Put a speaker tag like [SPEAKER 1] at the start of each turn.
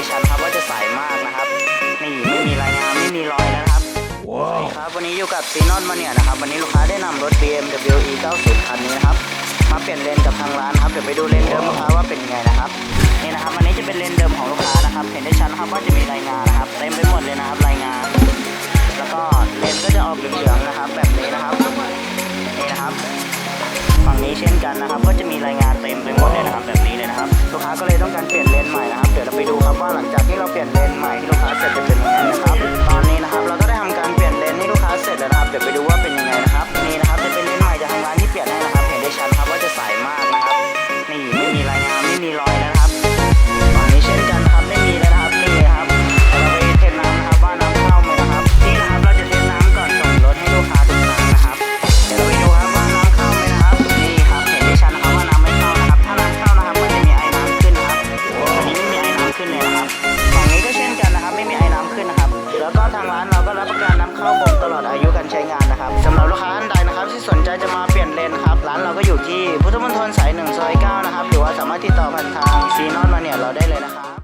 [SPEAKER 1] ได้ชัดครับว่าจะใสมากนะครับ นี่ไม่มีรายงานไม่มีรอยแล้วนะครับ
[SPEAKER 2] ว้าว
[SPEAKER 1] ครับวันนี้อยู่กับซีนอนมาเนี่ยนะครับ วันนี้ลูกค้าได้นำรถ BMW E 90 คันนี้นะครับ มาเปลี่ยนเลนกับทางร้านนะครับเดี๋ยวไปดูเลนเดิมลูกค้าว่าเป็นยังไงนะครับนี่นะครับวันนี้จะเป็นเลนเดิมของลูกค้านะครับ เห็นได้ชัดนะครับว่าจะมีรายงานนะครับเต็มไปหมดเลยนะครับรายงานแล้วก็เลนก็จะออกเหลืองๆนะครับ แบบนี้นะครับนี่นะครับฝั่งนี้เช่นกันนะครับ ก็จะมีรายงานเต็มไปหมดเลยนะครับ แบบนี้เลยนะครับ ลูกค้าก็เลยต้องการเปลี่ยนเลนใหม่นะครับ เราเปลี่ยนเลนใหม่ที่ลูกค้าเสร็จจะเป็นางร้านเราก็รับประกันน้ำเข้าคงตลอดอายุการใช้งานนะครับสำหรับลูกค้าท่านใดนะครับ ที่สนใจจะมาเปลี่ยนเลนครับ ร้านเราก็อยู่ที่พุทธมณฑลสายหนึ่งซอยเก้านะครับ หรือว่าสามารถติดต่อผ่านทางซีนอนมาเนี่ยเราได้เลยนะครับ